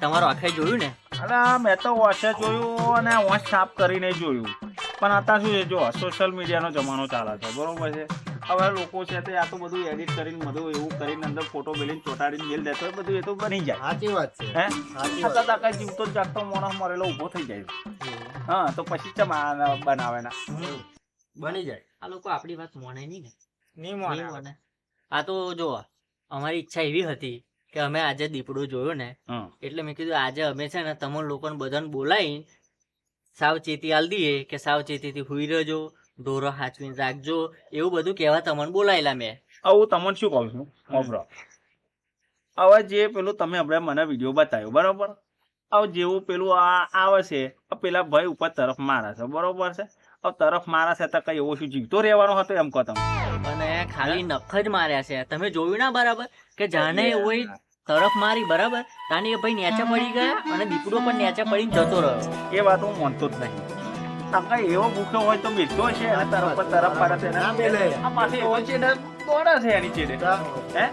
તમારો આખે જોયું ને? અરે મેં તો વોશે જોયું અને વોશ સાફ કરીને જોયું. પણ અત્યારે શું છે જો સોશિયલ મીડિયાનો જમાનો ચાલે છે બરોબર છે? હવે લોકો છે તે આ તો બધું એડિટ કરીને બધું એવું કરીને અંદર ફોટો મેલીને ચોટાડીને મેલ દેતો હોય બધું એ તો બની જાય. સાચી વાત છે. હે? સાચી વાત. જીવતો જાગતો માણસ મરેલો ઊભો થઈ જાય. હા તો પછી ચમ બનાવે ના બની જાય. આ લોકો આપણી વાત મોને નહીં ને? નહીં નહીં મોને. આ તો જો અમારી ઈચ્છા એવી હતી કે અમે આજે દીપડો જોયો ને એટલે મેં કીધું આજે અમે છે ને તમે લોકોને બધાને બોલાવી સાવચેતી આલ દઈએ કે સાવચેતીથી હુઈ રહેજો ઢોરો હાચવીને રાખજો એવું બધું કહેવા તમને બોલાયેલા મેં. આવું તમને શું કહું છું? સાંભળો. હવે જે પેલું તમે હમણાં મને વીડિયો બતાવ્યો બરોબર? હવે જેવું પેલું આ આવે છે પેલા ભાઈ ઉપર તરફ મારે છે બરોબર છે? તરફ મારા છે તો કઈ એવો શું જીવતો રહેવાનો હતો એમ કહો તમે. અને ખાલી નખ જ માર્યા છે. તમે જોયું ના બરાબર? કે જાને હોય તરફ મારી બરાબર? તાની ભાઈ નેચા પડી ગયા અને દીપડો પણ નેચા પડીને જતો રહ્યો. એ વાત હું માનતો જ નહીં. તકા કઈ એવો ભૂખ્યો હોય તો બેઠો છે અને તરફ તરફ મારે છે ના મેલે. આ પાસે એવો ને દોડે છે એની ચેડે. હે.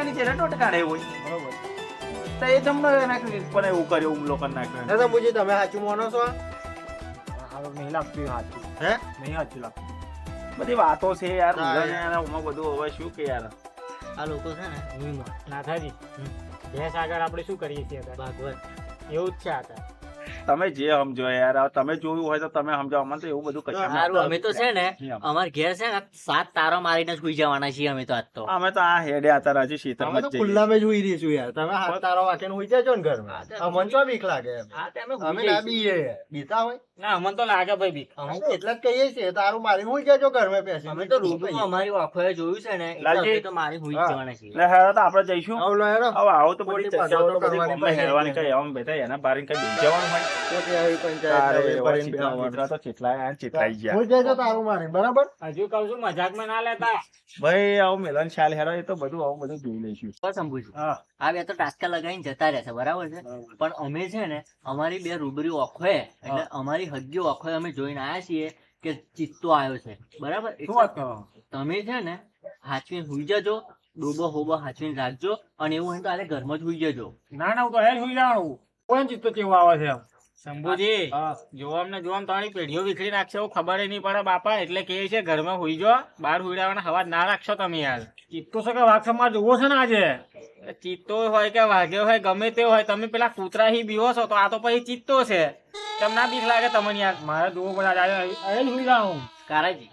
એની ચેડે ટોટ કાઢે હોય. બરોબર. તો એ તમને એના પણ એવું કર્યું હુમલો કરી નાખ્યો તમે સાચું માનો છો. નહીં લાગતું હાથું. હે? નહીં સાચું લાગતું. બધી વાતો છે યાર. એમાં બધું હવે શું કે યાર. આ લોકો છે ને નાથાજી ભેંસ આગળ આપણે શું કરીએ છીએ? ભાગવત. એવું જ છે અત્યારે તમે જે સમજો યાર તમે જોયું હોય તો તમે સમજો મને તો એવું બધું કશું સારું અમે તો છે ને. અમાર ઘેર છે ને સાત તારો મારીને સુઈ જવાના છીએ અમે તો આજ તો. અમે તો આ હેડે આતા રાજી અમે શીતળમાં તો ખુલ્લા જઈએ. ખુલ્લામાં જોઈ રહીશું યાર. તમે હાથ તારો વાકેન હોઈ જાજો ને ઘરમાં. આ તો બીક લાગે અમે સુઈ ના. બીએ બીતા હોય? ના અમને તો લાગે ભાઈ બીક. અમે તો એટલે જ કહીએ છીએ તારું મારી હોઈ જાજો ઘરમાં બેસી અમે તો રૂબરૂ અમારી આંખોએ જોયું છે ને એટલે તો મારી સુઈ જવાના છીએ. એટલે હેડો તો આપણે જઈશું. હેરો હવે આવો તો બોલી મોટી ચર્ચાઓ તો બધી હેડવાની કઈ આમ બેઠા એના બારીને કઈ જવાનું હોય. પોતે આવી પંચાયત તારે હવે એવા ભરીને ચીટલા બેસવાનું. બીટલા તો ચેટલા આયા ને ચેટલાઈ ગયા. હોઈ જાજો તારું મારી બરાબર? હજુ કહું છું મજાકમાં ના લેતા. ભાઈ આવું મિલન શાલ હેડો એ તો બધું આવું બધું જોઈ લઈશું. બસ શંભુજી. હા. આ બે તો ટાસ્કા લગાવીને જતા રહેશે બરાબર છે? પણ અમે છે ને અમારી બે રૂબરી ઓખોએ એટલે અમારી હગ્યો ઓખોએ અમે જોઈને આવ્યા છીએ કે ચિત્તો આવ્યો છે. બરાબર? તમે છે ને હાચવીને હુઈ જજો ડોબો હોબો હાચવીને રાખજો અને એવું હોય તો આલે ઘરમાં જ હુઈ જજો. ના ના હું તો હેલ સુઈ જવાનું કોઈ ચિત્તો કેવું આવે છે એમ? શંભુજી જોવા ને જોવા તમારી પેઢીઓ વિખરી નાખશે એવું ખબર નહીં પડે બાપા એટલે કે છે ઘરમાં હોઈ જો બહાર હુઈડાવાના હવા ના રાખશો તમે યાર. ચિત્તો છે કે વાઘ સમાજ જોવો છે ને આજે? ચિત્તો હોય કે વાઘ્યો હોય ગમે તે હોય તમે પેલા કૂતરા હી બીવો છો તો આ તો પછી ચિત્તો છે. તમને ના બીક લાગે તમને યાર? મારે જોવો બધા હેલ સુઈ જવાનું કારાજી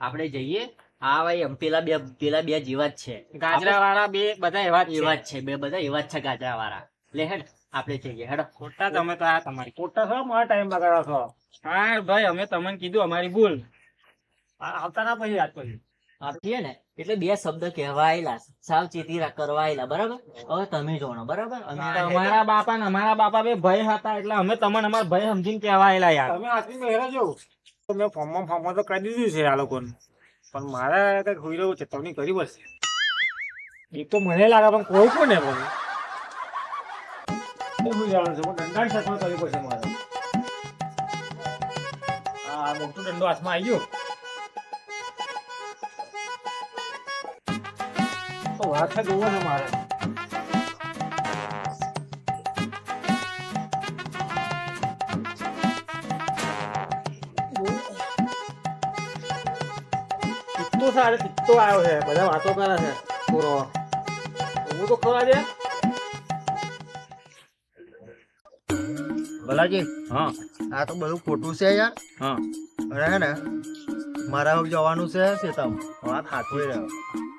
આપણે જઈએ. હા ભાઈ એમ પેલા બે પેલા બે જેવા જ છે. ગાજરા વાળા બે બધા એવા જ એવા છે જ છે. બે બધા એવા જ છે ગાજરા વાળા લે હેડ. આપણે જઈએ હેડો. ખોટા તમે તો આ તમારી. ખોટા છો? મારા ટાઈમ બગાડો છો. હા ભાઈ અમે તમને કીધું અમારી ભૂલ. આવતા ના પછી યાદ પછી આપીએ ને? એટલે બે શબ્દ કહેવાયેલા સાવચેતી કરવાયેલા બરાબર? હવે તમે જોણો બરાબર? અમે અમારા બાપા ને અમારા બાપા બે ભય હતા એટલે અમે તમને અમારા ભય સમજીને કહેવાયેલા યાર. તમે આટલી મહેરા જો તો મેં ફોર્મમાં ફોર્મમાં તો કરી દીધું છે આ લોકોને. પણ મારે કંઈક હોઈ રહ્યું છે તમને કરી પડશે. એ તો મને લાગે પણ કોઈ કોને પણ બહુ હોઈ જવાનું છે. પણ દંડાની સાથે કરવી પડશે મારે. આ મોટો દંડો હાથમાં આવી ગયો. તો વાત છે મારે. તો સારે તો આવ્યો છે. બધા વાતો કરે છે. પૂરો. હું તો ખરા છે ભલાજી? હા. આ તો બધું ખોટું છે યાર. હા. અરે હે ને મારા હવે જવાનું છે શેતામ વાત સાચવી રહ્યો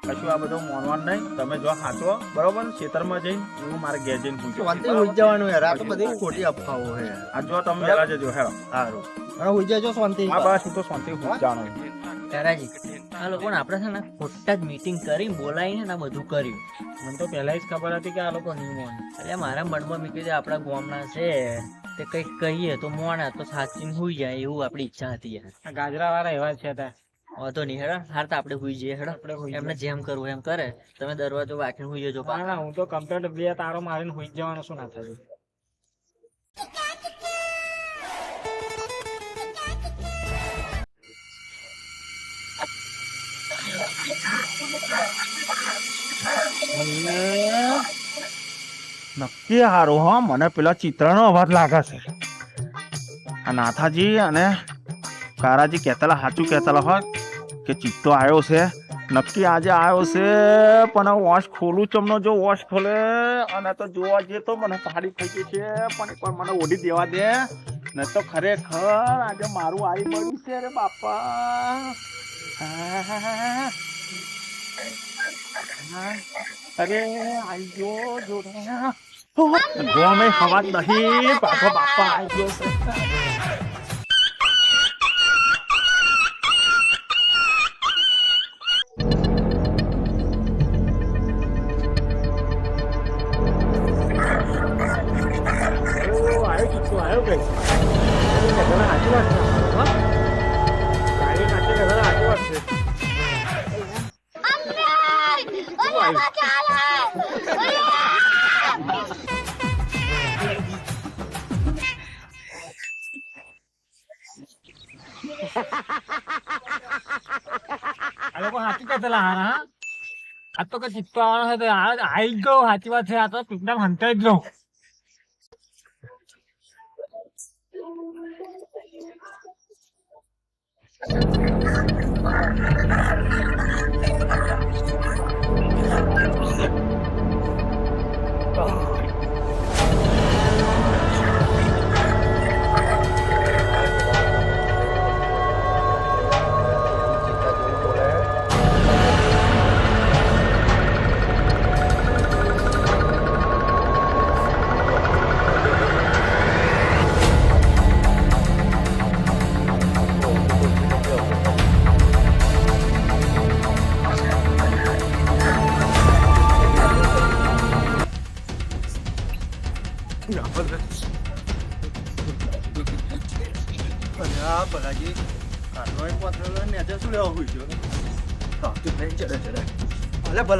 કશું આ બધું મોનવાનું નહીં. તમે જો સાચવો બરોબર? ખેતરમાં જઈને હું મારે ઘેર જઈને પૂછો શાંતિ હોઈ જવાનું યાર. આ તો બધી ખોટી અફવાઓ છે આ જો તમે વહેલા જજો હેડો. સારું. અને હોઈ જજો શાંતિ. આ બસ હું તો શાંતિ જાણો. તારાજી આ લોકોને આપણે છે ને ખોટા જ મીટિંગ કરી બોલાવીને ને બધું કર્યું. મને તો પહેલા જ ખબર હતી કે આ લોકો નહીં મોન એટલે મારા મનમાં મેં કીધું આપણા ગામના છે. તે કંઈક કહીએ તો મોણા તો સાચીને હુઈ જાય એવું આપણી ઈચ્છા હતી યાર. ગાજરા વાળા એવા છે તા. વાંધો નહીં હેડા હાર તો આપણે હુઈ જઈએ હેડા. એમને જેમ કરવું એમ કરે. તમે દરવાજો વાંચી હુઈ જજો ના ના હું તો કમ્પ્લેટ બે તારો મારીને હુઈ જવાનો શું ના થયું. નક્કી હારું હો, મને પેલા ચિત્રનો અવાજ લાગે છે. આ નાથાજી અને કારાજી કહેતાલા સાચું કહેતાલા હોત કે ચિત્તો આવ્યો છે? નક્કી આજે આવ્યો છે, પણ વોશ ખોલું ચમનો જો વોશ ખોલે, અને તો જોવા જઈએ તો મને સારી થઈ ગઈ છે, પણ એકવાર મને ઓઢી દેવા દે. ને તો ખરેખર આજે મારું આવી પડ્યું છે રે બાપા. આહ. અરે આઈ ગયો જોડે ગોમે ખવાત નહીં પાછો બાપા આઈ ગયો છે આ તો કઈ ચિત્તો આવવાનો છે આવી જ ગયો, સાચી વાત છે, આ તો પીપળા હંતાઈ જ રહું. અલ્યા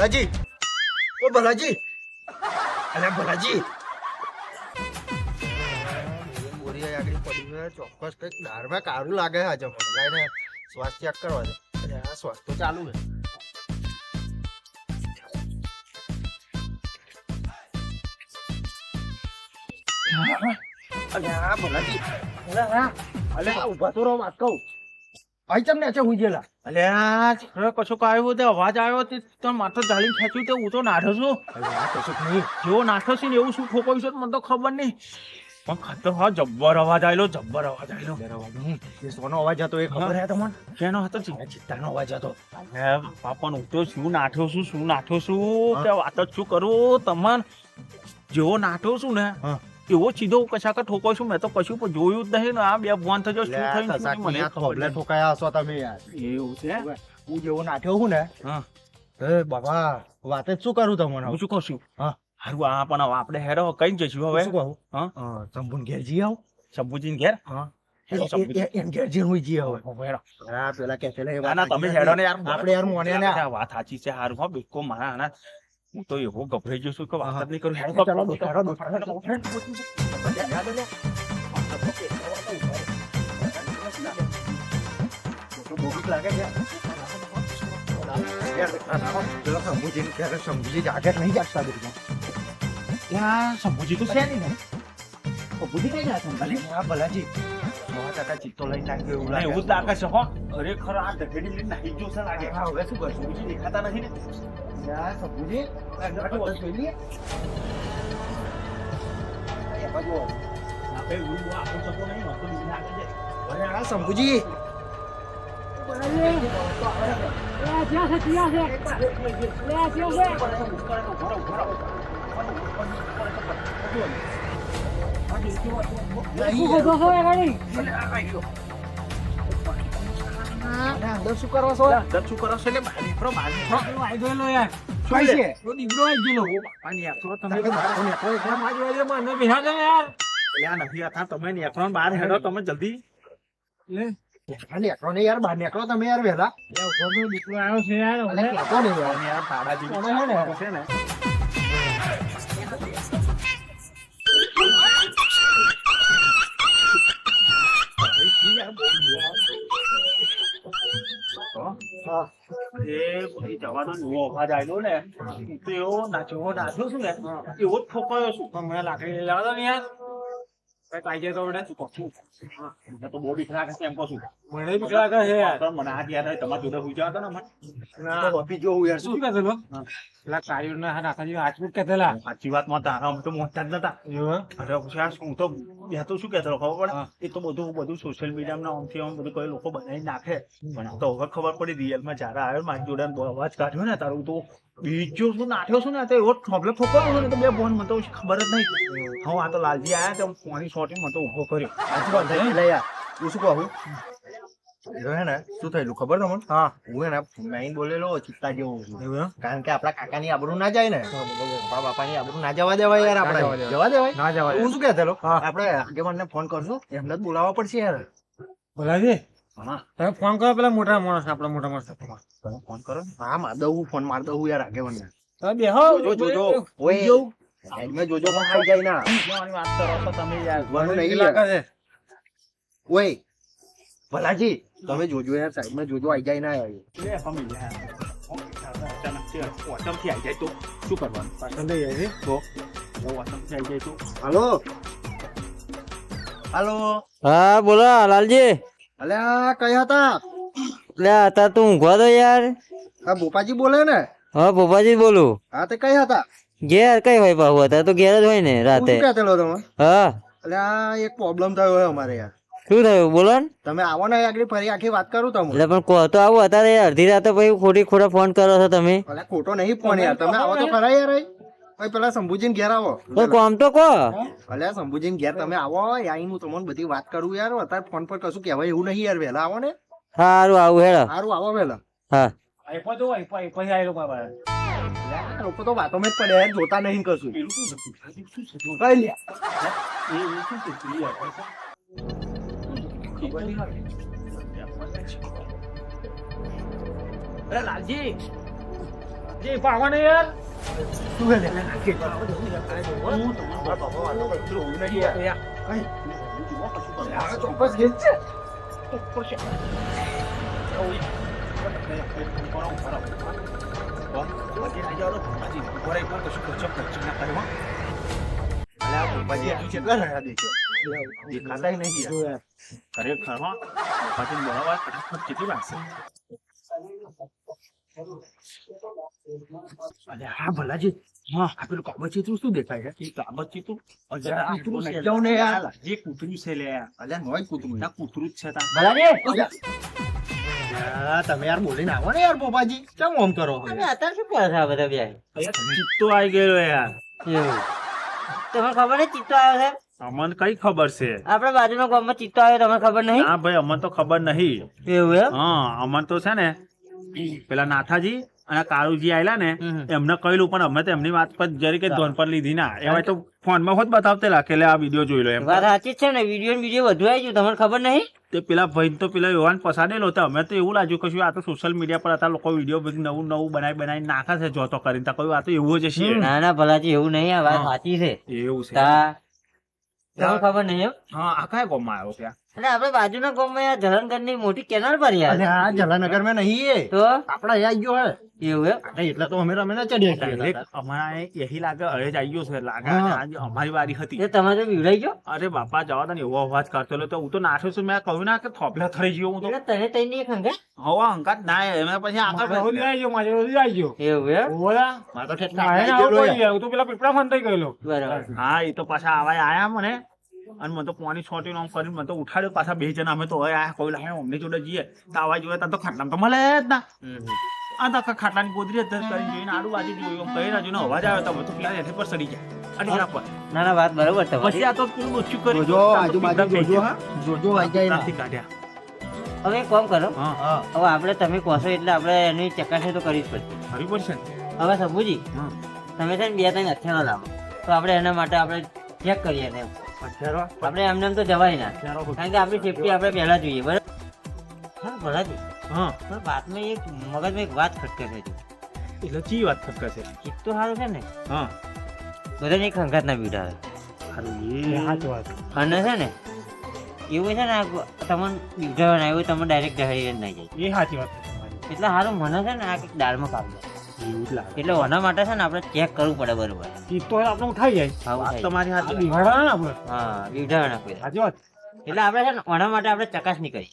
ભલાજી. ઓ ભલાજી. અરે ભલાજી. છે ચોક્કસ કંઈક દારમાં કારું લાગે છે આજે મને. સ્વાસ્થ્ય શ્વાસ ચેક કરવા દે. અરે આ ચાલુ છે. અલ્યા ભલાજી. હા અલ્યા ઊભા તો રહો, વાત કહું. ભાઈ તમને અચ્છા હુઈ ગયેલા આ કશોક આવ્યો તે અવાજ આવ્યો તે તો માથે ઢાળીને ખેંચ્યું તે હું તો નાઠો છું. કશું નહીં. જેવો નાઠો છે ને એવું શું ઠોકાયું છે મને તો ખબર નહીં. પણ ખાતો હા જબ્બર અવાજ આવેલો જબ્બર અવાજ આવેલો એ સોનો અવાજ હતો એ ખબર હે તમને? કેનો હતો ચિત્તાનો અવાજ હતો. હે બાપા પણ હું તો શું નાઠો છું શું નાઠો છું? તે વાત જ શું કરું તમને? જેવો નાઠો છું ને. એવો સીધો કશાક ઠોકો છું? મેં તો કશું પણ જોયું જ નહીં ને. આ બે ભગવાન થજો શું થયું? શું મને ખબર ઠોકાયા હશો તમે યાર. એવું છે? હું જેવો નાઠ્યો હું ને હા. એ બાબા વાત શું કરું તમને હું શું કહું છું? હા. હારું આ પણ હવે આપણે હેરો કઈ જઈશું હવે. શું કહું? હા? હા ઘેર જઈ આવું. શંભુજીને ઘેર? હા. શંભુજી. એમ ઘેર હવે. હવે હા પેલા કે છે ના તમે હેડો ને યાર. આપણે યાર મોને વાત સાચી છે હારું હો બિલકુલ મારા આના હું તો એવો ગભરાઈ ગયો છું કે વાત નહીં કરું ચાલો, ચાલો, ક્યારે શંભુજી તો છે નહીં શંભુજી કઈ ગયા ભલે, હા, ભલાજી સો ટકા ચિત્તો લઈને નાખ્યો એવું લાગે એવું લાગે છે હો ખરેખર આ છે લાગે હવે શું કરશું દેખાતા નથી ને યાર, શંભુજી આ બધું જોઈ લઈએ. એ બાજુ આવો. અંદર શું કરો છો દસ શું કરો છો એટલે નીકળો બહાર નીકળો આઈ ગયેલો યાર શું આંખો તમે તમે બહાર હેડો તમે જલ્દી ને યાર બહાર નેકરો તમે યાર વહેલા લે ઉપર દીકરો આવ્યો છે હવે. યાર. અને જેવી ને છે ને એ પછી જવાનો દો ને, એવો અવાજ આવ્યો ને. તો એવો નાચ્યો નાચ્યો છું ને? એવો જ ઠોકાયો છું. મને લાકડી લેવા તો ને યાર. કઈ કાઈ તો મને શું કહું છું? મને તો બહુ બીક લાગે છે એમ કહું છું. મને બીક લાગે છે યાર. મને આ યાદ આવે તમારા જોડે હુઈ જવા ને મને. ના. તો વપી યાર શું? શું કહેતો પેલા કાળીઓના હા નાથાજી આજપૂત કહેતેલા. સાચી વાતમાં તારા અમે તો મોટા જ નતા. અરે શું તો તો શું કહેતો ખબર પડે? એ તો બધું બધું સોશિયલ મીડિયા આમથી આમ બધું કોઈ લોકો બનાવી નાખે. પણ તો હવે ખબર પડી રિયલમાં જયારે આવ્યો મારી જોડે અવાજ કાઢ્યો ને તારું તો બીજો શું નાઠ્યો છું ને? તો એવો ઠોકલે ઠોકાયો ને તો બે બોન મને તો ખબર જ નહીં. હા આ તો લાલજી આયા તો પાણી સોટી મને તો ઊભો કર્યો. સાચી વાત થઈ? લે હું શું કહું હે ને શું થયેલું ખબર તમને? હા. હું મેઈન બોલેલો ચિત્તા જેવો? કારણ કે આપણા કાકાની આબરૂ ના જાય ને. બાપા બાપાની આબરૂ ના જવા દેવાય યાર આપણે. જવા દેવાય. ના જવા હું શું કહેતેલો હા. આપણે આગેવાનને ફોન કરશું. એમને જ બોલાવવા પડશે યાર. બોલાજી હા તમે ફોન કરો પેલા મોટા માણસ આપણા મોટા માણસ. તમે ફોન કરો હા માર દઉં ફોન માર દઉં યાર આગેવાનને. તમે બેહો. જોજો ઓય સાઈડમાં જોજો પણ ખાઈ જાય ના. વાત કરો તો તમે યાર નહીં લાગે છે. ઓય ભલાજી તમે જોજો યાર સાઈડમાં જોજો આઈ જાય ના યાર લે ફમી ઓટમથી આવી જાય તો શું કરવાનું? પાછળ લઈ જાય તો? ઓટમથી આવી જાય તો? હાલો. હાલો. હા બોલો લાલજી. અલ્યા કયા હતા? એટલે અત્યારે તું ઊંઘવા દો યાર. આ ભોપાજી બોલે ને? હા પપ્પાજી બોલું. હા તે કયા હતા? ઘેર કઈ હોય પાછું અત્યારે તો ઘેર જ હોય ને હું રાતે. શું કહેતેલો તમે? હા. અલ્યા એક પ્રોબ્લેમ થયો હોય અમારે યાર. શું થયું? બોલો ને. તમે આવો ને આગળ ફરી આખી વાત કરું તમે એટલે પણ કહો તો આવો. અત્યારે અડધી રાતે પછી ખોટી ખોટા ફોન કરો છો તમે. અલ્યા ખોટો નહીં ફોન યાર. તમે આવો તો ખરા યાર ભાઈ પેલા શંભુજીને ઘેર આવો. તો કોમ તો કહો અલ્યા શંભુજીને ઘેર તમે આવો આઈ હું તમને બધી વાત કરું યાર. અત્યારે ફોન પર કશું કહેવાય એવું નહીં યાર વેલા આવો ને. સારું આવું હેડો. સારું આવો વેલા હા. આઈપો તો આઈપો આઈપો આઈ આવેલો બાબા લોકો તો વાતોમાં જ પડે યાર જોતા નહીં કશું? કઈ? ખબર નહીં લાલજી. જે પાવા ને યાર તું હે લ્યા? હું તમારા બાપા વાતો કરું. હું નહીં યાર. કઈ? ચોક્કસ ઘેર છે ઉપર છે. દેખાતા નહીં ખરેખર કેટલી બોલાવવા અલ્યા, હા ભલાજી. હા આ પેલું કાબત ચિત્રું શું દેખાય છે? કાબત ચિત્રું કૂતરું છે. ને યાર? જે કૂતરું છે લે અલ્યા નોય કૂતરું ના કૂતરું જ છે તા. ભલાજી! તમે યાર બોલીને આવો ને યાર પોપાજી કેમ ઓમ કરો તમે અત્યારે શું કરે છો આ બધા બે ચિત્તો આવી ગયો યાર. તમને ખબર નહીં ચિત્તો આવ્યો છે? અમને કઈ ખબર છે? આપણા બાજુના ગામમાં ચિત્તો આવ્યો તમને ખબર નહીં? હા ભાઈ અમને તો ખબર નહીં. એવું હા અમને તો છે ને પેલા નાથાજી અને કાળુજી આયલા ને. એમને કહેલું પણ અમે તો એમની વાત પર જરી કે ધોન પર લીધી ના. એમાં તો ફોનમાં હોત બતાવતેલા રાખેલે આ વીડિયો જોઈ લો એમ. વાત સાચી છે ને વીડિયો વીડિયો વધુ આવી ગયું. તમને ખબર નહીં? તે પેલા ભાઈ તો પેલા યુવાન પસાડેલો હતો અમે તો એવું લાગ્યું કશું આ તો સોશિયલ મીડિયા પર હતા લોકો વીડિયો બધું નવું નવું બનાવી બનાવી નાખે છે જોતો કરીને. તો કહ્યું આ તો એવું જ છે ના ના ભલાજી એવું નહીં. આ વાત સાચી છે. એવું છે. ખબર નહીં એમ હા આ કયા ગોમાં આવ્યો ત્યાં? એટલે આપણે બાજુના ગામમાં યાર ધરણગઢની મોટી કેનાલ ભરી યાર આ જલનગરમાં નહીં એ. તો? આપડા અહીંયા આવી ગયો હે. એવું એટલે તો અમે રમે. Direct અમારા એ લાગે અરે જ આવી ગયો છે. લાગે આજે અમારી વારી હતી. એ તમારે તો બીવડાઈ ગયો? અરે બાપા જવા તને એવો અવાજ કરતો હતો હું તો નાઠ્યો છું. મેં કહ્યું ના કે થોપલા થઈ ગયો હું તો. તને તઈ એક ખંગા હવા અંકાત ના એમાં પછી આગળ વધી આવી ગયો મારે રોજ આવી ગયો. એવું હે ઓલા મારે તો ઠેઠ ના એને નાખી આવું ગયેલો કોઈ યાર. હું તો પેલા પીપળા ફોન ગયેલો. બરાબર. હા એ તો પાછા આવા આયા મને. અને મને તો કોની છોટી આમ કરીને મને તો ઉઠાડ્યો પાછા બે જણા. અમે તો હવે આ કોઈ લાગે અમને જોડે જઈએ. તો આવા જોઈએ તો ખાટલા તો મળે જ ના. આ તો આખા ખાટલાની ગોદરી જ કરીને જોઈને આડું બાજુ જોયું કહી રાજુ અવાજ આવ્યો તો તો પેલા એની પર સડી ગયા. અડી ગયા પર. ના ના વાત બરોબર પછી આ તો પેલું ઓછું કરી? જોજો આજુબાજુ જોજો. હા. જોજો આઈ જાય કાઢ્યા. હવે એક કરો. હા. હા. હવે આપણે તમે કહો છો એટલે આપણે એની ચકાસણી તો કરવી જ પડશે. હરી પડશે હવે સબુજી તમે છે ને બે ત્રણ હથિયારો લાવો. તો આપણે એના માટે આપણે ચેક કરીએ ને આપણે એમને એમ તો જવાય ના. કારણ કે આપણી સેફટી આપણે પહેલા જોઈએ બરાબર? હા ભલાજી હા. પણ વાતમાં એક મગજમાં એક વાત ખટકે છે. એટલે ચી વાત ખટકે છે? ચિત્ત તો સારું છે ને? હા. બધાને એક હંગાત ના બીવડાવે અને છે ને એવું છે ને તમને બીવડાવે ના એવું તમને ડાયરેક્ટ ડહાડી ના જાય. એ સાચી વાત. એટલે સારું મને છે ને આ કંઈક દાળમાં કાપી એટલે એના માટે છે ને આપણે ચેક કરવું પડે બરોબર. ચીજ તો આપણે ઉઠાઈ જાય. આવું તમારી હાથે બિહાડા આપણે હા વિવડાવવાના કોઈ સાચી વાત. એટલે આપણે છે ને એના માટે આપણે ચકાસણી કરી.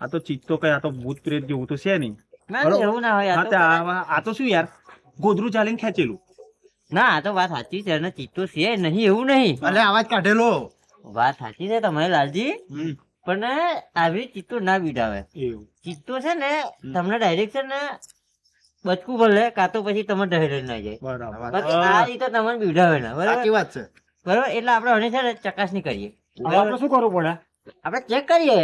આ તો ચીજ કઈ આ તો ભૂત પ્રેત જેવું તો છે નહીં. ના એવું ના હોય આ તો તે આ આ તો શું યાર? ગોદરું ચાલીને ખેંચેલું. ના આ તો વાત સાચી છે ચિત્તો છે નહીં એવું નહીં. અલે આવાજ કાઢેલો. વાત સાચી છે તમારી લાલજી. પણ આવી ચિત્તો ના બીડાવે ચિત્તો છે ને તમને ડાયરેક્ટ છે ને બચકું ભલે કાં તો પછી તમે ડાયરેક્ટ ના જાય. બરાબર. બાકી આ રીતે તમને બીડાવે ના બરાબર? સાચી વાત છે. બરાબર? એટલે આપણે હવે છે ને ચકાસણી કરીએ. આપણે શું કરવું પડે? આપણે ચેક કરીએ.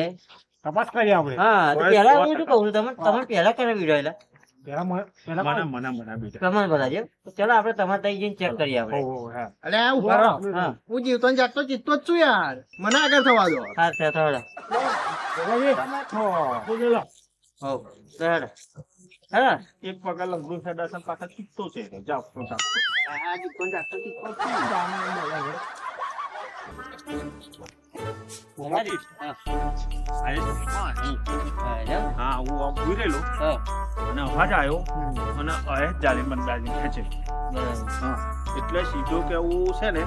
તપાસ કરીએ આપણે. હા તો પહેલા હું શું કહું તમે તમે પહેલા કરે આપણે હો, જીવતો જાગતો જીતતો જ છું યાર. મને આગળ થવા દો. હા હો, એક પગાર છે દર્શન પાછા ચીકતો છે. તો. આ. હા. હા, આમ અને અવાજ આવ્યો. અને અહે જ જાલી મને બાજી ખેંચે. એટલે સીધો કેવું છે ને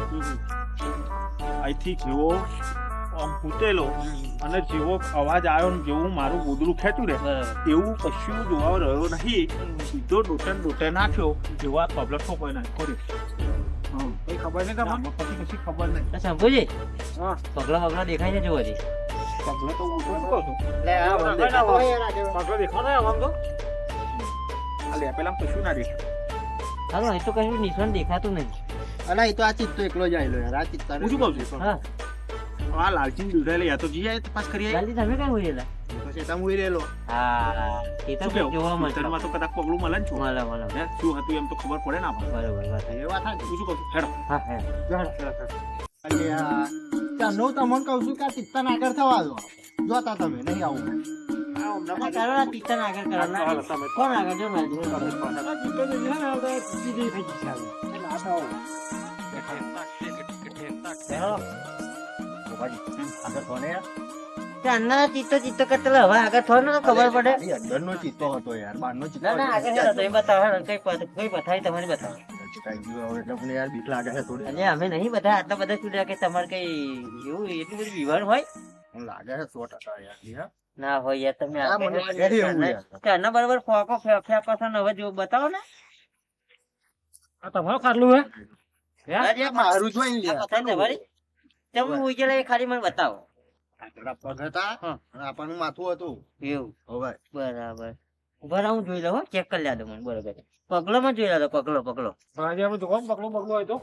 અહીંથી જેવો આમ ફૂટેલો અને જેવો અવાજ આવ્યો ને જેવું મારું ગોદડું ખેંચ્યું ને બરાબર. એવું કશું જોવા રહ્યો નહીં. સીધો ડોટે ને ડોટે નાખ્યો જેવો આ પબ્લિક ઠોકો નાખ્યો રે કઈ ખબર નહીં તમને? પછી કશી ખબર નહીં. શંભુજી હા. પગલા પગલા દેખાય છે હજી પગલે તો ઉઠો શું કહું છું? લે આ મને દેખાતો હોય. યાર આગળ. પાછો દેખાતો હોય આમ તો. આ લે પેલા કશું ના દેખાય. હાલો એ તો કશું નિશાન દેખાતું નહીં. અલા એ તો આ ચિત્તો એકલો જ આયેલો યાર. આ ચિત્તા હું શું કહું છું? હા. આ લાલચીન દૂધા લઈ તો જીયા તપાસ કરીએ લાલજી તમે કઈ હોઈલા પછી તમે ઉઈ રહેલો હા એ તો જોવા મળશે ખેતરમાં તો કદાચ પગલું મળે ને મળે મળે હે શું હતું એમ તો ખબર પડે ને આપણે બરોબર વાત એ વાત. હું શું કહું હેડો હા હા અલે આ ચાલો તમને કહું છું કે આ ચિત્તાને આગળ થવા દો જોતા તમે નહીં આવું પિત્તન આગળ કરો ના. હાલો, તમે કોણ આગળ જો ને, આપણે બીજી આગળ કોને ચાંદના ચિત્તો ચિત્તો કરતા હવે આગળ થોડો ખબર પડે. અંદરનો ચિત્તો હતો યાર બહારનો ચિત્તો ના ના આગળ હેડો, તમે બતાવો કઈ કઈ પથારી તમારી બતાવો ચિત્તાઈ ગયું હવે એટલે મને યાર બીક લાગે છે થોડી અને અમે નહીં બધા આટલા બધા શું કે તમારે કઈ એવું એટલી બધી વિવર હોય? લાગે છે સો ટકા યાર ના હોય યાર તમે બરોબર ફોકો ફેંકો છો ને હવે જો બતાવો ને. આ તમારું ખાટલું હે? મારું જ હોય તમે ઉજળે ખાલી મને બતાવો. આપણનું માથું હતું. એવું. બરાબર. ઊભા હું જોઈ લઉં ચેક કરી લ્યા દો મને. બરોબર. પગલો માં જોઈ લો પગલો પગલો. પગલો પકડો હોય તો?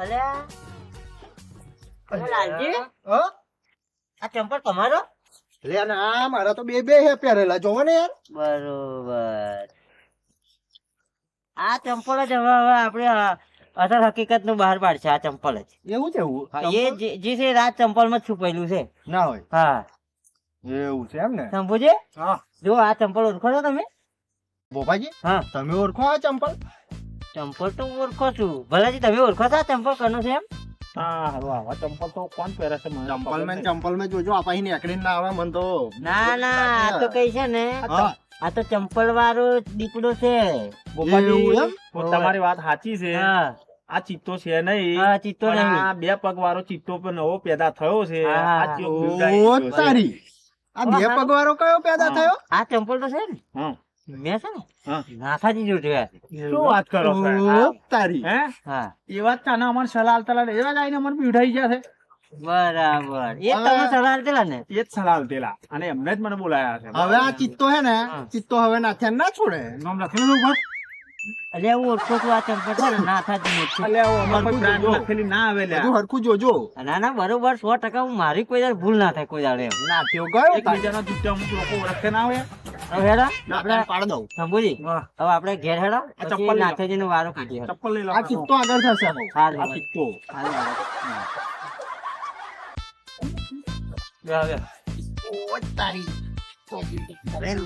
અલ્યા? અલ્યા? લાલજી? હ? આ ચંપલ તમારો? લે ના મારા તો બે બે હે પહેરેલા. જોવો ને યાર? બરોબર. આ ચંપલ જ હવે હવે આપણે અસલ હકીકતનું બહાર પાડશે આ ચંપલ જ. એવું છે એવું? એ જે જે છે રાત ચંપલમાં છુપાયેલું છે. ના હોય. હા. એવું છે એમ ને? શંભુજી હા. જો આ ચંપલ ઓળખો છો તમે? બોપાજી હા. તમે ઓળખો આ ચંપલ? ચંપલ તો ઓળખો છું. ભલાજી તમે ઓળખો છો આ ચંપલ? કનો છે એમ? હા આવા ચંપલ તો કોણ પહેરે છે મને ચંપલ મેં. ચંપલ મેં જોજો આપાહી નીકળીને ના આવે મને તો. ના ના આ તો કઈ છે ને આ તો ચંપલ વાળો દીપડો છે. તમારી વાત સાચી છે. આ ચિત્તો છે નહીં. હા ચિત્તો નહીં. આ બે પગ વાળો ચિત્તો પણ નવો પેદા થયો છે. આ ચિત્તો. તારી. આ બે પગ વાળો કયો પેદા થયો? આ ચંપલ તો છે ને. હા. મેં છે ને નાથાજી જો શું વાત કરો તારી. હે? હા. એવા જ એવા પીવડાઈ ગયા છે. બરાબર. એ તમે સલાહ આપેલા ને? એ જ સલાહ તેલા અને એમને જ મને બોલાયા છે. હવે આ ચિત્તો હે ને ચિત્તો હવે નાથ્યા ના છોડે? નામ લખેલું ઉપર? એટલે હું ઓળખો છું. આ ચંપલ છે ને નું જોજો. લખેલી ના આવે લ્યા. બધું હરખું જોજો. ના ના બરોબર સો ટકા હું મારી કોઈ દાડે ભૂલ ના થાય કોઈ દાડે એમ. નાથ્યો ગયો. એકબીજાના જૂતા અમુક લોકો ઓળખે ના હોય. હવે હેડો આપણે પાડ દઉં. શંભુજી હવે આપણે ઘેર હેડો ચપ્પલ લો. નાથાજી નો વારો કાઢી ચપ્પલ લઈ લો આ ચિત્તો આગળ થશે આ. ઓ તારી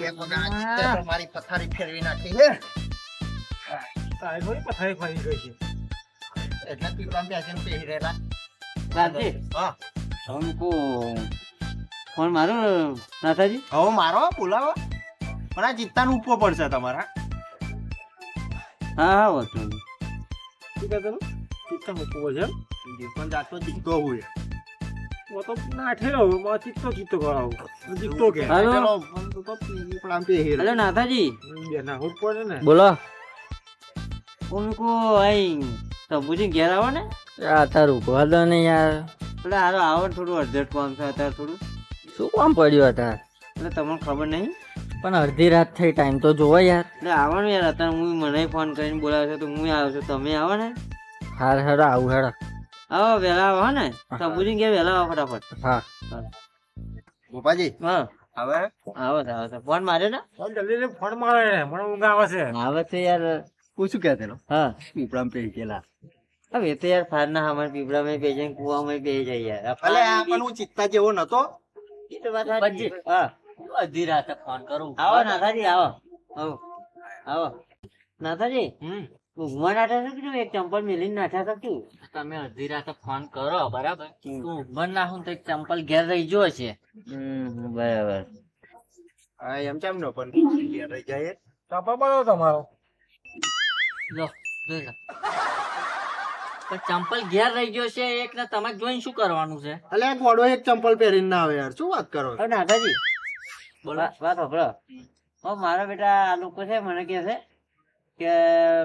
લે તો મારી પથારી ફેરવી નાખી. હે તારે થોડી પથારી ફરી ગઈ છે. એટલે પીપળામાં બેસીને પહેરી રહેલા. રાજી હા. ફોન મારો નાથાજી? હવે મારો બોલાવો. પણ આ ચિત્તાનું ઉપવો પડશે તમારા. હા હા નહીં. શું કહેતો હતો? ચિત્તા મૂકવો છે એમ? પણ જાતો ચિત્તો હોય. હું તો નાઠેલો મારો ચિત્તો ચિત્તો કરાવું ચિત્તો કે? હાલો. નાથાજી. બોલો. હું મૂકો આઈ તંબુજી ઘેર આવો ને. આ તારું ઊભા દો ને યાર. એટલે હારો આવો થોડું અડધેટ કામ છે અત્યારે થોડું. શું કામ પડ્યું અત્યારે? એટલે તમને ખબર નહીં. પણ અડધી રાત થઈ ટાઈમ તો જોવો યાર. એટલે આવવાનું યાર અત્યારે હું મને ફોન કરીને બોલાવ્યો છે તો હું આવ્યો છું. તમે આવો ને. હાર હાર આવું હાર. આવો વહેલા આવો ને. તંબુજી ઘેર વહેલા આવો ફટાફટ. હા. ગોપાજી હા. હવે આવો છે આવો ફોન માર્યો ને? ફોન જલ્દી જલ્દી ફોન મારે મને ઊંઘ આવે છે. આવે છે યાર. હું કે કહેતેલો હા. પીપળામાં પહેરી ગયેલા. હવે તો યાર ફારના હામાર પીપળામાં બે જણ કુવામાં બે જાય યાર. ભલે આ પણ હું ચિત્તા જેવો નતો. એ તો વાત સાચી. હા. અધી રાતે ફોન કરું. આવો નાથાજી આવો. આવો. આવો. નાથાજી હમ. ઊંઘમાં નાઠા શક્યું એક ચંપલ મેલીને નાઠા શક્યું તમે અડધી રાતે ફોન કરો બરાબર? તું ઊંઘમાં ના હું તો એક ચંપલ ઘેર રહી ગયો છે. હમ બરાબર. હા એમ કેમ નો પણ. ઘેર રહી જાય ચંપલ બોલો તમારો. લો જોઈ લો. પણ ચંપલ ઘેર રહી ગયો છે એક ને જોઈને શું કરવાનું છે? અલે એક ચંપલ પહેરીને ના આવે યાર શું વાત કરો હવે નાથાજી બોલો. વાત વાત સાંભળો મારા બેટા આ લોકો છે મને કહે છે કે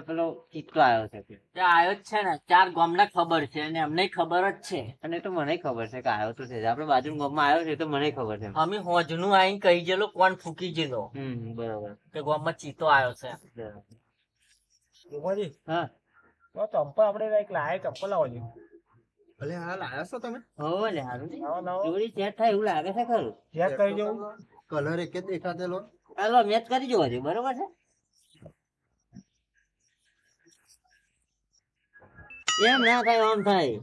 પેલો ચિત્તો આવ્યો છે. તે આવ્યો જ છે ને ચાર ગામના ખબર છે અને અમને ખબર જ છે. અને તો મને ખબર છે કે આવ્યો તો છે. જ. આપણે બાજુ ગામમાં આવ્યો છે તો મને ખબર છે. અમે હોજનું આઈને કહી જેલો કોણ ફૂકી જેલો હમ બરાબર. કે ગામમાં ચીતો આવ્યો છે. ગોપાજી હા. તો ચંપલ આપણે કંઈક લાય ચંપલ લાવો છો ભલે હા લાયા છો તમે? હવે લે હારું જોડી ચેક થાય એવું લાગે છે ખરું. ચેક કરી જવું કલર એક જ દેખાતેલો હાલો મેચ કરી જોવા છે બરોબર છે? એમ ના થાય આમ થાય.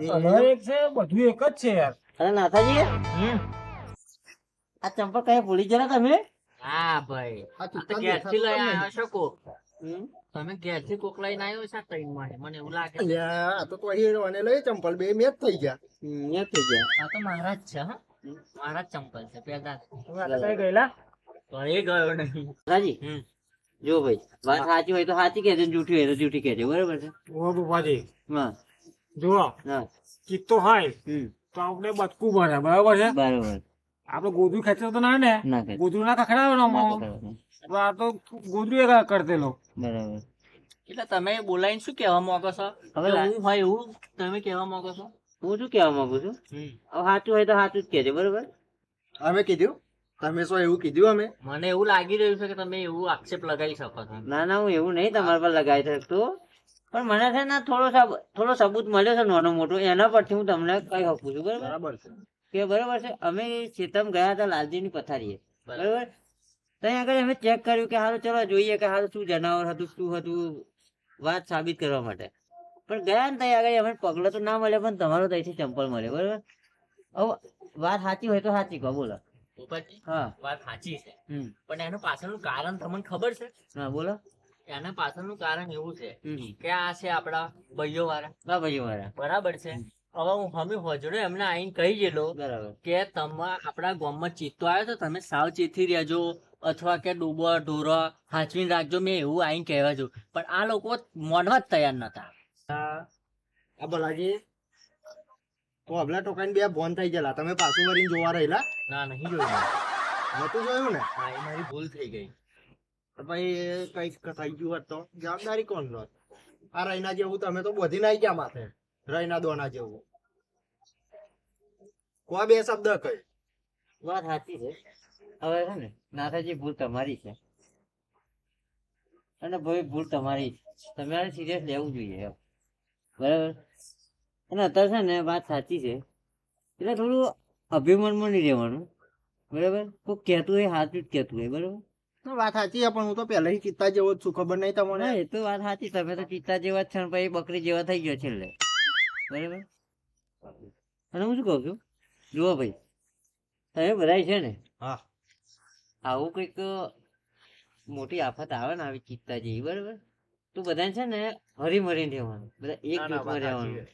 કલર એક છે બધું એક જ છે યાર. અરે નાથાજી. આ ચંપલ કઈ ભૂલી ગયા તમે? હા ભાઈ. ઘેરથી લઈ આવ્યો છો કોક? હમ? તમે ઘેરથી કોક લઈને આવ્યો છે ટ્રેનમાં મને એવું લાગે આ તો તો અહીં લઈ ચંપલ બે મેચ થઈ ગયા. મેચ થઈ ગયા. આ તો મારા જ છે હા. મારા જ ચંપલ છે પેદા કઈ ગયો નહીં. રાજી? હમ. જો ભાઈ વાત સાચી હોય તો સાચી કહેજો જૂઠી હોય તો જૂઠી કહેજો બરોબર છે? ઓ ગોપાજી હા. જુઓ હા. ચિત્તો હોય હમ. તો આપણે બટકું ભરે બરાબર છે? બરોબર. આપણે ગોધરું ખેંચતો તો ના ને? ગોધરું ના ખખડાવે આ તો ગોધરું એક કરતેલો. બરાબર. એટલે તમે બોલાવીને શું કહેવા માંગો છો? હવે હું હોય એવું તમે કહેવા માંગો છો? હું શું કહેવા માંગુ છું? હવે સાચું હોય તો સાચું જ કહેજો બરોબર? અમે કીધું? તમે શું એવું કીધું અમે? મને એવું લાગી રહ્યું છે કે તમે એવું આક્ષેપ લગાવી શકો છો. ના ના હું એવું નહીં તમારા પર લગાવી શકતો. પણ મને છે ને થોડો સબ- થોડો સબૂત મળ્યો છે નાનો મોટો. એના પરથી હું તમને કહી શકું છું બરાબર છે. કે બરોબર છે અમે સીતમ ગયા હતા લાલજીની પથારીએ. બરોબર. ત્યાં આગળ અમે ચેક કર્યું કે હારું ચલો જોઈએ કે હારું શું જનાવર હતું શું હતું વાત સાબિત કરવા માટે. પણ ગયા ને ત્યાં આગળ અમે પગલો તો ના મળે પણ તમારો ત્યાંથી ચંપલ મળે બરોબર? હવે વાત સાચી હોય તો સાચી કહો બોલો. વાત સાચી છે. પણ એનું પાછળનું કારણ તમને ખબર છે? હા બોલો. એના પાછળનું કારણ એવું છે કે આ છે આપડા ભાઈઓ વાળા બા ભાઈ બરાબર છે? હવે હું હમી હોજડો એમને આઈને કહી દેલો કે તમા આપણા ગામમાં ચિત્તો આવ્યો તો તમે સાવચેતી રહેજો અથવા કે ડૂબો ઢોરો હાચવીને રાખજો મેં એવું આઈને કહેવા જો પણ આ લોકો મોનવા જ તૈયાર નતા આ ભલાજી તો હબલા ટોકાઈને બે બોન થઈ ગયેલા. તમે પાછું વળીને જોવા રહેલા? ના નહીં જોયું નતું જોયું ને? હા એ મારી ભૂલ થઈ ગઈ. ભાઈ કંઈક થઈ ગયું હોત તો. જવાબદારી કોણ લો આ રહીના જેવું તમે તો બધી નાઈ ગયા માથે. રૈના દોના જેવું. કોઈ બે શબ્દ કઈ વાત સાચી છે. હવે છે ને નાથાજી ભૂલ તમારી છે. અને ભાઈ ભૂલ તમારી છે. તમારે સિરિયસ લેવું જોઈએ. બરાબર? અને અત્યારે છે ને વાત સાચી છે. એટલે થોડું અભિમાનમાં નહીં રહેવાનું. બરાબર? કોઈ કહેતું હોય સાચું જ કહેતું હોય બરાબર? વાત સાચી છે પણ હું તો પહેલાથી ચિત્તા જેવો જ છું. ખબર નહીં તમને? એ તો વાત સાચી. તમે તો ચિત્તા જેવા જ છો પછી બકરી જેવા થઈ ગયો છેલ્લે. બરાબર? અને હું શું કહું છું? જુઓ ભાઈ તમે બધા છે ને હા. આવું કંઈક મોટી આફત આવે ને આવી ચિત્તા જેવી બરાબર? તો બધાને છે ને હરી મરીને રહેવાનું બધા એક જૂથમાં રહેવાનું.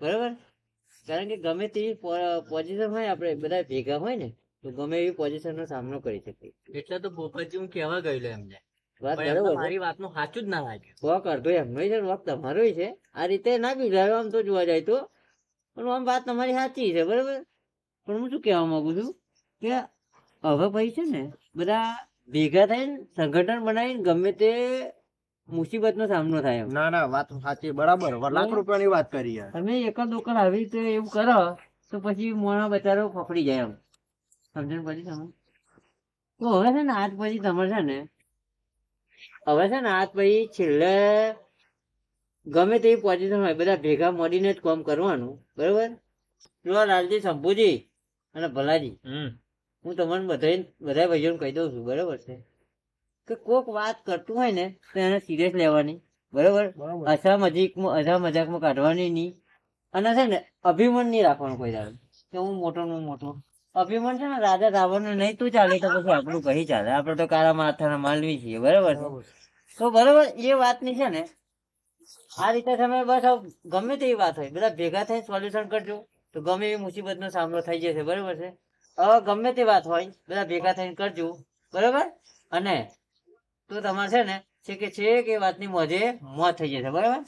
બરાબર? કારણ કે ગમે તેવી પોઝિશન હોય આપણે બધા ભેગા હોય ને તો ગમે એવી પોઝિશનનો સામનો કરી શકીએ. એટલે તો બોપાજી હું કહેવા ગયેલો એમને. વાત પણ એમને બરાબર છે મારી વાતનું સાચું જ ના લાગ્યું. વોક અડધો એમનો છે વોક તમારો છે. આ રીતે ના બિગડાયો આમ તો જોવા જાય તો. પણ આમ વાત તમારી સાચી છે બરાબર? પણ હું શું કહેવા માંગુ છું કે હવે ભાઈ છે ને બધા ભેગા થઈને સંગઠન બનાવીને ગમે તે મુસીબતનો સામનો થાય એમ. ના ના વાત સાચી બરાબર. લાખ રૂપિયાની વાત કરી તમે એકાદ દોકલ આવી રીતે એવું કરો તો પછી મોણા બચારો ફફડી જાય એમ. સમજણ પડી તમે તો હવે છે ને આજ પછી તમારે છે ને હવે છે ને આજ પછી છેલ્લે ગમે તેવી પોઝિશન હોય બધા ભેગા મળીને જ કામ કરવાનું. બરોબર? જો લાલજી શંભુજી અને ભલાજી હું તમને બધા બધા ભાઈઓને કહી દઉં છું બરોબર છે? કે કોક વાત કરતું હોય ને તો એને સિરિયસ લેવાની. બરોબર? બરાબર. મજીકમાં અસા મજાકમાં કાઢવાની નહીં. અને છે ને અભિમાન નહીં રાખવાનું કોઈ દાડો. કે હું મોટો હું મોટો. અભિમાન છે ને રાજા રાવણ નહીં તું ચાલે તો પછી આપણું કહી ચાલે? આપણે તો કાળા માથાના માલવી છીએ બરાબર તો બરાબર એ વાતની છે ને આ રીતે તમે બસ ગમે તેવી વાત હોય બધા ભેગા થઈ સોલ્યુશન કરજો. તો ગમે એવી મુસીબતનો સામનો થઈ જશે બરાબર છે? હવે ગમે તે વાત હોય બધા ભેગા થઈને કરજો બરાબર? અને તો તમારે છે ને છે કે છે કે વાતની મોજે મોત થઈ જશે બરાબર?